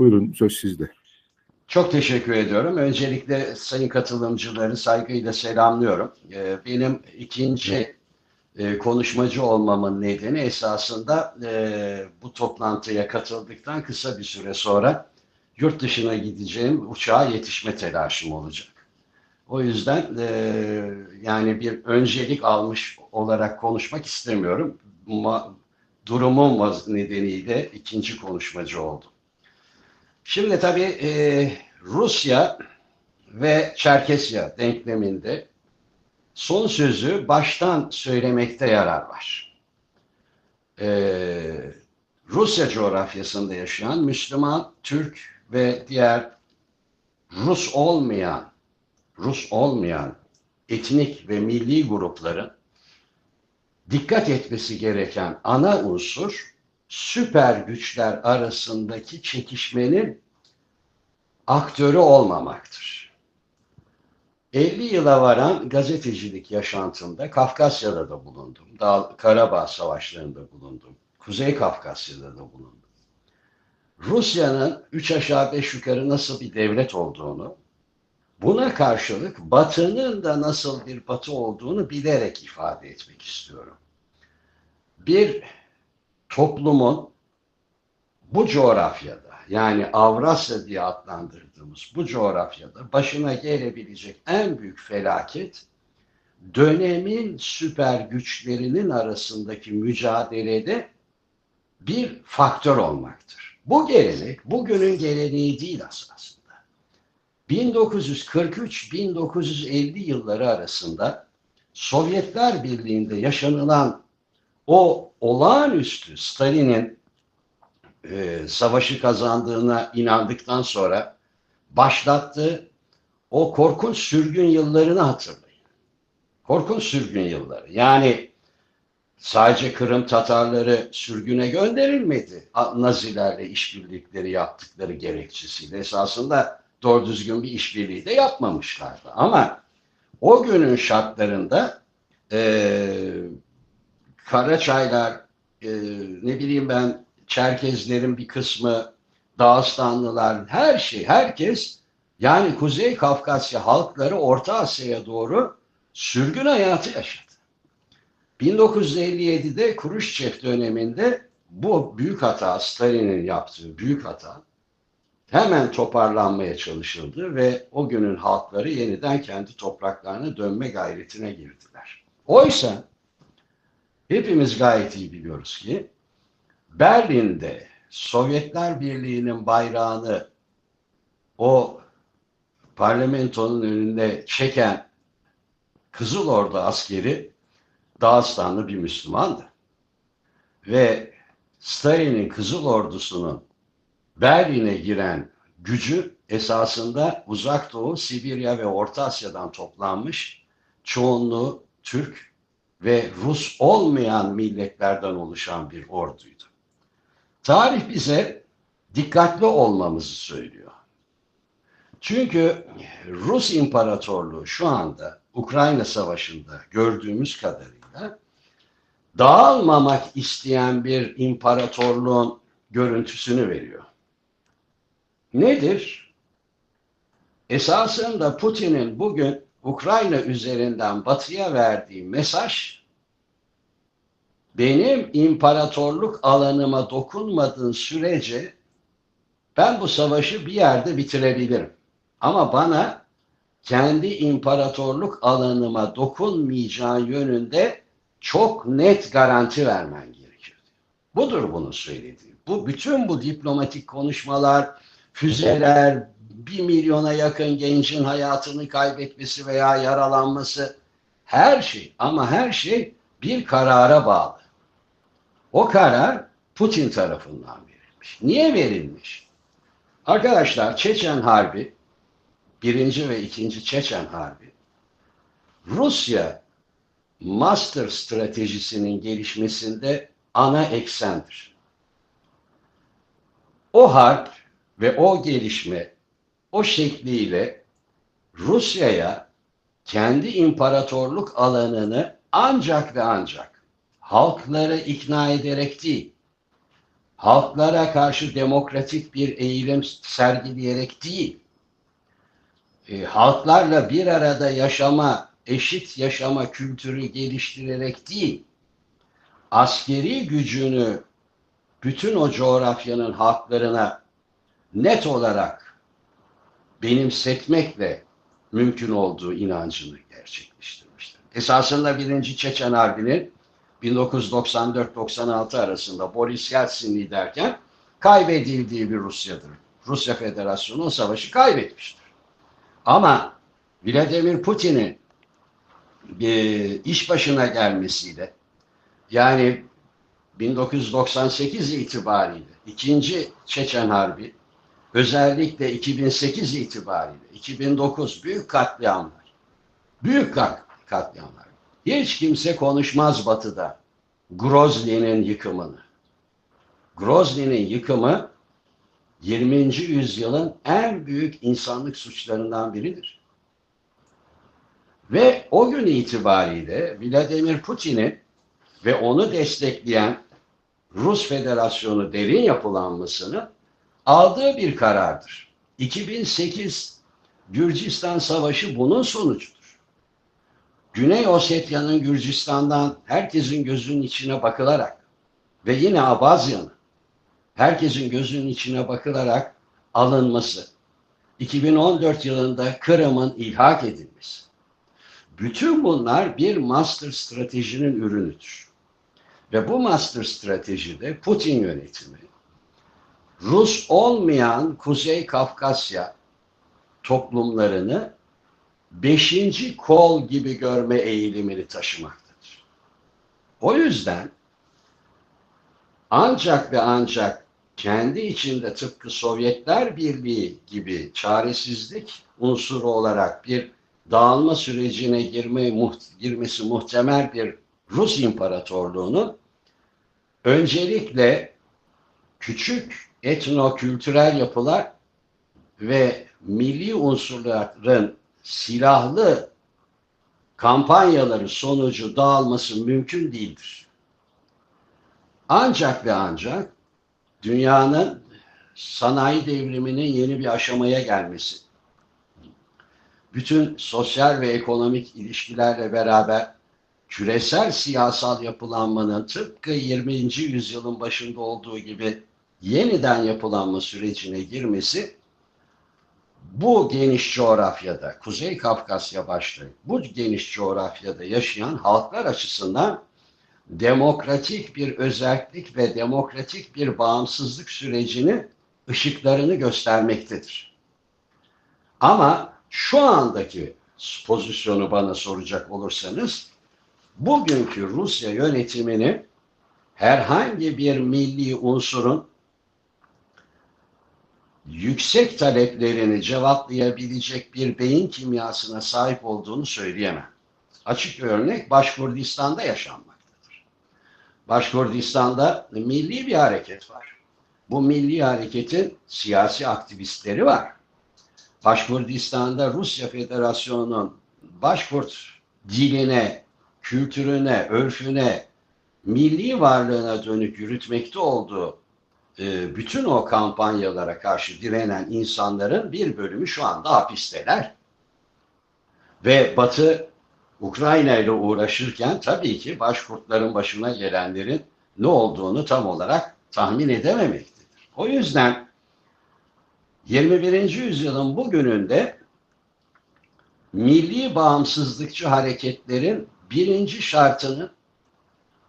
Buyurun söz sizde. Çok teşekkür ediyorum. Öncelikle sayın katılımcıları saygıyla selamlıyorum. Ee, Benim ikinci e, konuşmacı olmamın nedeni esasında e, bu toplantıya katıldıktan kısa bir süre sonra yurt dışına gideceğim uçağa yetişme telaşım olacak. O yüzden e, yani bir öncelik almış olarak konuşmak istemiyorum. Ma- Durumum nedeniyle ikinci konuşmacı oldum. Şimdi tabii e, Rusya ve Çerkesya denkleminde son sözü baştan söylemekte yarar var. E, Rusya coğrafyasında yaşayan Müslüman, Türk ve diğer Rus olmayan, Rus olmayan etnik ve milli grupların dikkat etmesi gereken ana unsur süper güçler arasındaki çekişmenin aktörü olmamaktır. 50 yıla varan gazetecilik yaşantımda Kafkasya'da da bulundum. Dağ, Karabağ savaşlarında bulundum. Kuzey Kafkasya'da da bulundum. Rusya'nın üç aşağı beş yukarı nasıl bir devlet olduğunu, buna karşılık Batı'nın da nasıl bir Batı olduğunu bilerek ifade etmek istiyorum. Bir toplumun bu coğrafyada yani Avrasya diye adlandırdığımız bu coğrafyada başına gelebilecek en büyük felaket dönemin süper güçlerinin arasındaki mücadelede bir faktör olmaktır. Bu gelenek bugünün geleneği değil esasında. 1943-1950 yılları arasında Sovyetler Birliği'nde yaşanılan o olağanüstü Stalin'in e, savaşı kazandığına inandıktan sonra başlattığı o korkunç sürgün yıllarını hatırlayın. Korkunç sürgün yılları. Yani sadece Kırım Tatarları sürgüne gönderilmedi. Nazilerle işbirlikleri yaptıkları gerekçesiyle. Esasında doğru düzgün bir işbirliği de yapmamışlardı. Ama o günün şartlarında eee Karaçaylar, e, ne bileyim ben Çerkezlerin bir kısmı, Dağıstanlılar, her şey, herkes yani Kuzey Kafkasya halkları Orta Asya'ya doğru sürgün hayatı yaşadı. 1957'de Kuruşçev döneminde bu büyük hata, Stalin'in yaptığı büyük hata hemen toparlanmaya çalışıldı ve o günün halkları yeniden kendi topraklarına dönme gayretine girdiler. Oysa Hepimiz gayet iyi biliyoruz ki Berlin'de Sovyetler Birliği'nin bayrağını o parlamentonun önünde çeken Kızıl Ordu askeri Dağıstanlı bir Müslümandı. Ve Stalin'in Kızıl Ordusu'nun Berlin'e giren gücü esasında Uzak Doğu, Sibirya ve Orta Asya'dan toplanmış çoğunluğu Türk ve Rus olmayan milletlerden oluşan bir orduydu. Tarih bize dikkatli olmamızı söylüyor. Çünkü Rus İmparatorluğu şu anda Ukrayna Savaşı'nda gördüğümüz kadarıyla dağılmamak isteyen bir imparatorluğun görüntüsünü veriyor. Nedir? Esasında Putin'in bugün Ukrayna üzerinden batıya verdiği mesaj benim imparatorluk alanıma dokunmadığın sürece ben bu savaşı bir yerde bitirebilirim. Ama bana kendi imparatorluk alanıma dokunmayacağın yönünde çok net garanti vermen gerekiyor. Budur bunu söylediğim. Bu bütün bu diplomatik konuşmalar, füzeler, bir milyona yakın gencin hayatını kaybetmesi veya yaralanması her şey ama her şey bir karara bağlı. O karar Putin tarafından verilmiş. Niye verilmiş? Arkadaşlar Çeçen Harbi, birinci ve ikinci Çeçen Harbi, Rusya master stratejisinin gelişmesinde ana eksendir. O harp ve o gelişme o şekliyle Rusya'ya kendi imparatorluk alanını ancak ve ancak halkları ikna ederek değil, halklara karşı demokratik bir eğilim sergileyerek değil, e, halklarla bir arada yaşama, eşit yaşama kültürü geliştirerek değil, askeri gücünü bütün o coğrafyanın halklarına net olarak benimsetmekle mümkün olduğu inancını gerçekleştirmiştir. Esasında birinci Çeçen Harbi'nin 1994-96 arasında Boris Yeltsin liderken kaybedildiği bir Rusya'dır. Rusya Federasyonu o savaşı kaybetmiştir. Ama Vladimir Putin'in iş başına gelmesiyle yani 1998 itibariyle ikinci Çeçen Harbi özellikle 2008 itibariyle 2009 büyük katliamlar büyük katliamlar hiç kimse konuşmaz batıda Grozny'nin yıkımını Grozny'nin yıkımı 20. yüzyılın en büyük insanlık suçlarından biridir. Ve o gün itibariyle Vladimir Putin'in ve onu destekleyen Rus Federasyonu derin yapılanmasını aldığı bir karardır. 2008 Gürcistan Savaşı bunun sonucudur. Güney Osetya'nın Gürcistan'dan herkesin gözünün içine bakılarak ve yine Abazya'nın herkesin gözünün içine bakılarak alınması, 2014 yılında Kırım'ın ilhak edilmesi. Bütün bunlar bir master stratejinin ürünüdür. Ve bu master stratejide Putin yönetimi, Rus olmayan Kuzey Kafkasya toplumlarını beşinci kol gibi görme eğilimini taşımaktadır. O yüzden ancak ve ancak kendi içinde tıpkı Sovyetler Birliği gibi çaresizlik unsuru olarak bir dağılma sürecine girme, muht girmesi muhtemel bir Rus İmparatorluğu'nun öncelikle küçük etno-kültürel yapılar ve milli unsurların silahlı kampanyaları sonucu dağılması mümkün değildir. Ancak ve ancak dünyanın sanayi devriminin yeni bir aşamaya gelmesi, bütün sosyal ve ekonomik ilişkilerle beraber küresel siyasal yapılanmanın tıpkı 20. yüzyılın başında olduğu gibi yeniden yapılanma sürecine girmesi bu geniş coğrafyada, Kuzey Kafkasya başta bu geniş coğrafyada yaşayan halklar açısından demokratik bir özellik ve demokratik bir bağımsızlık sürecini ışıklarını göstermektedir. Ama şu andaki pozisyonu bana soracak olursanız bugünkü Rusya yönetimini herhangi bir milli unsurun yüksek taleplerini cevaplayabilecek bir beyin kimyasına sahip olduğunu söyleyemem. Açık bir örnek Başkurdistan'da yaşanmaktadır. Başkurdistan'da milli bir hareket var. Bu milli hareketin siyasi aktivistleri var. Başkurdistan'da Rusya Federasyonu'nun Başkurt diline, kültürüne, örfüne, milli varlığına dönük yürütmekte olduğu e, bütün o kampanyalara karşı direnen insanların bir bölümü şu anda hapisteler. Ve Batı Ukrayna ile uğraşırken tabii ki başkurtların başına gelenlerin ne olduğunu tam olarak tahmin edememektedir. O yüzden 21. yüzyılın bugününde milli bağımsızlıkçı hareketlerin birinci şartının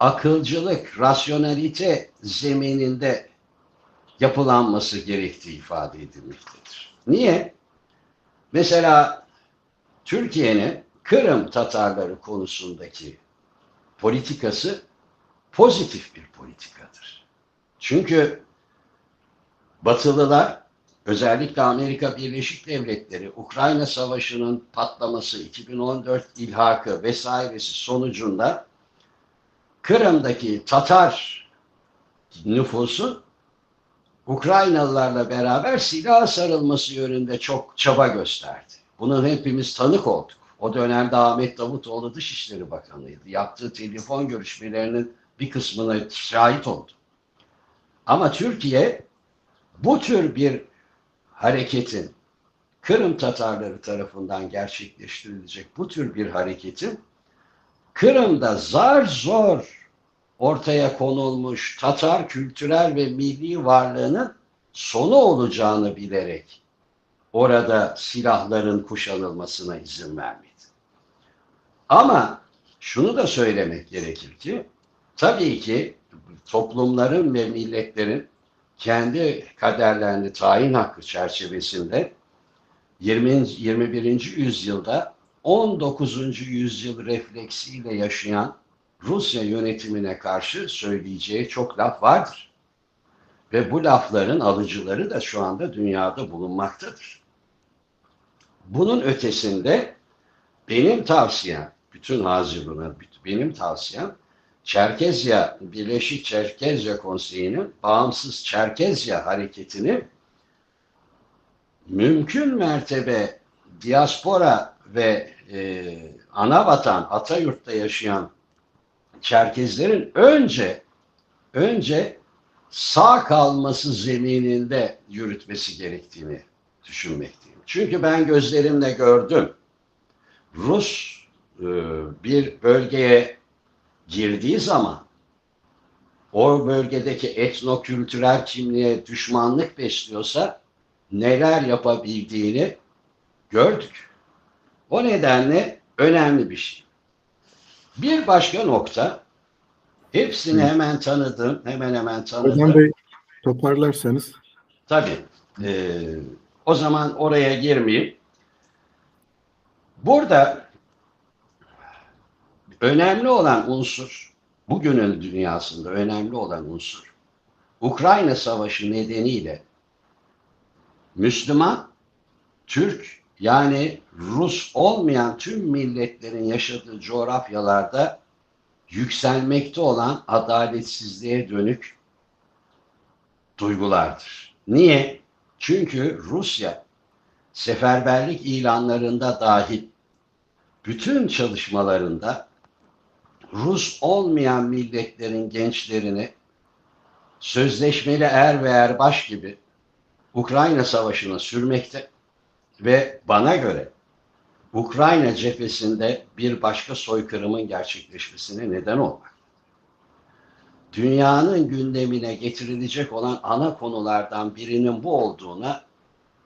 akılcılık, rasyonalite zemininde yapılanması gerektiği ifade edilmektedir. Niye? Mesela Türkiye'nin Kırım Tatarları konusundaki politikası pozitif bir politikadır. Çünkü Batılılar özellikle Amerika Birleşik Devletleri Ukrayna Savaşı'nın patlaması 2014 ilhakı vesairesi sonucunda Kırım'daki Tatar nüfusu Ukraynalılarla beraber silah sarılması yönünde çok çaba gösterdi. Bunun hepimiz tanık olduk. O dönemde Ahmet Davutoğlu Dışişleri Bakanıydı. Yaptığı telefon görüşmelerinin bir kısmına şahit oldu. Ama Türkiye bu tür bir hareketin Kırım Tatarları tarafından gerçekleştirilecek bu tür bir hareketin Kırım'da zar zor ortaya konulmuş Tatar kültürel ve milli varlığının sonu olacağını bilerek orada silahların kuşanılmasına izin vermedi. Ama şunu da söylemek gerekir ki tabii ki toplumların ve milletlerin kendi kaderlerini tayin hakkı çerçevesinde 20. 21. yüzyılda 19. yüzyıl refleksiyle yaşayan Rusya yönetimine karşı söyleyeceği çok laf vardır. Ve bu lafların alıcıları da şu anda dünyada bulunmaktadır. Bunun ötesinde benim tavsiyem, bütün hazırlığına benim tavsiyem Çerkezya, Birleşik Çerkezya Konseyi'nin bağımsız Çerkezya hareketini mümkün mertebe diaspora ve e, ana vatan, Atayurt'ta yaşayan Çerkezlerin önce önce sağ kalması zemininde yürütmesi gerektiğini düşünmekteyim. Çünkü ben gözlerimle gördüm. Rus e, bir bölgeye girdiği zaman o bölgedeki etnokültürel kimliğe düşmanlık besliyorsa neler yapabildiğini gördük. O nedenle önemli bir şey. Bir başka nokta, hepsini hemen tanıdım, hemen hemen tanıdım. Ozan Bey toparlarsanız. Tabii. E, o zaman oraya girmeyeyim. Burada önemli olan unsur, bugünün dünyasında önemli olan unsur, Ukrayna Savaşı nedeniyle Müslüman, Türk yani Rus olmayan tüm milletlerin yaşadığı coğrafyalarda yükselmekte olan adaletsizliğe dönük duygulardır. Niye? Çünkü Rusya seferberlik ilanlarında dahil bütün çalışmalarında Rus olmayan milletlerin gençlerini sözleşmeli er ve erbaş gibi Ukrayna Savaşı'na sürmekte ve bana göre Ukrayna cephesinde bir başka soykırımın gerçekleşmesine neden olmak. Dünyanın gündemine getirilecek olan ana konulardan birinin bu olduğuna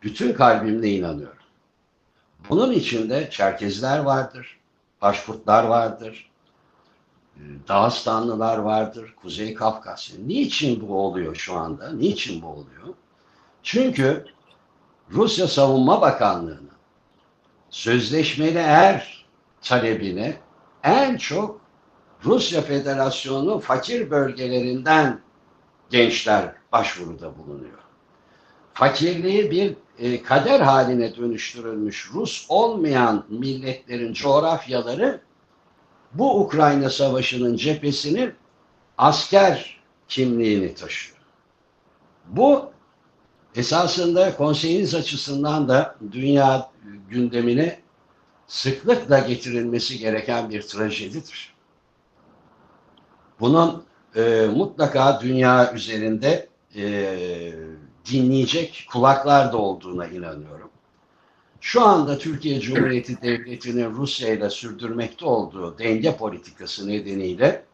bütün kalbimle inanıyorum. Bunun içinde Çerkezler vardır, Başkurtlar vardır, Dağıstanlılar vardır, Kuzey Kafkasya. Niçin bu oluyor şu anda? Niçin bu oluyor? Çünkü Rusya Savunma Bakanlığı'nın sözleşmeli er talebine en çok Rusya Federasyonu fakir bölgelerinden gençler başvuruda bulunuyor. Fakirliği bir e, kader haline dönüştürülmüş Rus olmayan milletlerin coğrafyaları bu Ukrayna Savaşı'nın cephesinin asker kimliğini taşıyor. Bu esasında konseyiniz açısından da dünya gündemine sıklıkla getirilmesi gereken bir trajedidir. Bunun e, mutlaka dünya üzerinde e, dinleyecek kulaklar da olduğuna inanıyorum. Şu anda Türkiye Cumhuriyeti Devleti'nin Rusya ile sürdürmekte olduğu denge politikası nedeniyle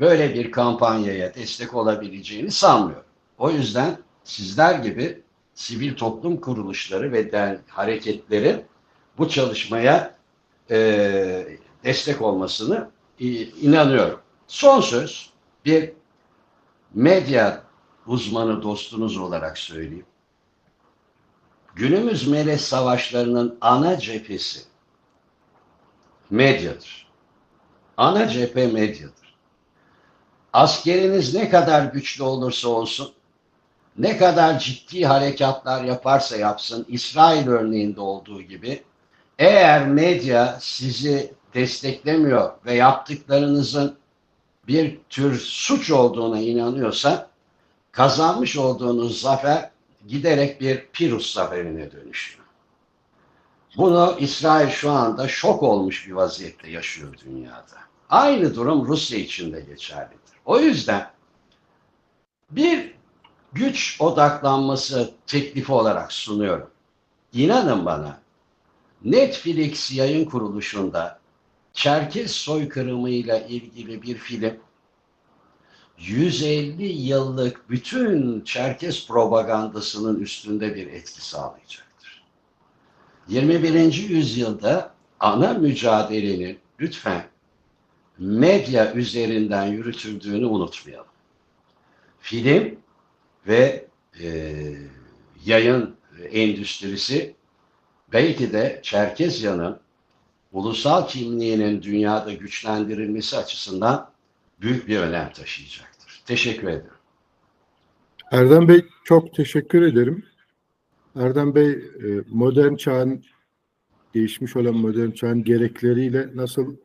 böyle bir kampanyaya destek olabileceğini sanmıyorum. O yüzden sizler gibi sivil toplum kuruluşları ve der, hareketlerin bu çalışmaya e, destek olmasını e, inanıyorum. Son söz bir medya uzmanı dostunuz olarak söyleyeyim. Günümüz melez savaşlarının ana cephesi medyadır. Ana cephe medyadır. Askeriniz ne kadar güçlü olursa olsun, ne kadar ciddi harekatlar yaparsa yapsın, İsrail örneğinde olduğu gibi, eğer medya sizi desteklemiyor ve yaptıklarınızın bir tür suç olduğuna inanıyorsa, kazanmış olduğunuz zafer giderek bir Pirus zaferine dönüşüyor. Bunu İsrail şu anda şok olmuş bir vaziyette yaşıyor dünyada. Aynı durum Rusya için de geçerlidir. O yüzden bir güç odaklanması teklifi olarak sunuyorum. İnanın bana Netflix yayın kuruluşunda Çerkez soykırımıyla ilgili bir film 150 yıllık bütün Çerkez propagandasının üstünde bir etki sağlayacaktır. 21. yüzyılda ana mücadelenin lütfen medya üzerinden yürütüldüğünü unutmayalım. Film ve e, yayın endüstrisi belki de Çerkezya'nın ulusal kimliğinin dünyada güçlendirilmesi açısından büyük bir önem taşıyacaktır. Teşekkür ederim. Erdem Bey çok teşekkür ederim. Erdem Bey e, modern çağın değişmiş olan modern çağın gerekleriyle nasıl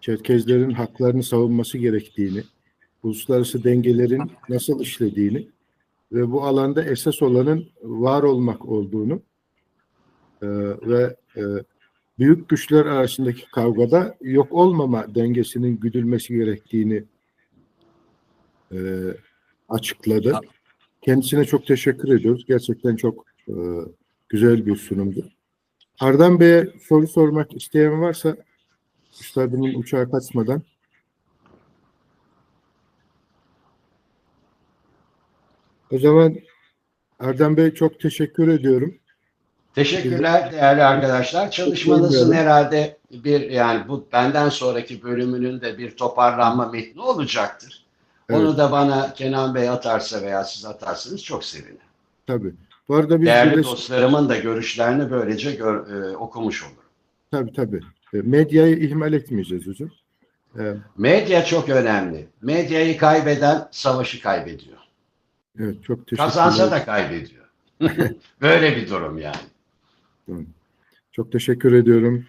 Çerkezlerin haklarını savunması gerektiğini, uluslararası dengelerin nasıl işlediğini ve bu alanda esas olanın var olmak olduğunu e, ve e, büyük güçler arasındaki kavgada yok olmama dengesinin güdülmesi gerektiğini e, açıkladı. Kendisine çok teşekkür ediyoruz. Gerçekten çok e, güzel bir sunumdu. Erdem Bey'e soru sormak isteyen varsa üstadımın uçağa kaçmadan o zaman Erdem Bey çok teşekkür ediyorum. Teşekkürler değerli arkadaşlar. Çalışmanızın herhalde bir yani bu benden sonraki bölümünün de bir toparlanma metni olacaktır. Onu Evet. da bana Kenan Bey atarsa veya siz atarsanız çok sevinirim. Tabii. Bu arada biz Değerli Birleş- dostlarımın da görüşlerini böylece gör- e, okumuş olurum. tabii tabii. E, Medyayı ihmal etmeyeceğiz hocam. E, Medya çok önemli. Medyayı kaybeden savaşı kaybediyor. Evet çok teşekkür Kazansa da kaybediyor. Böyle bir durum yani. Çok teşekkür ediyorum.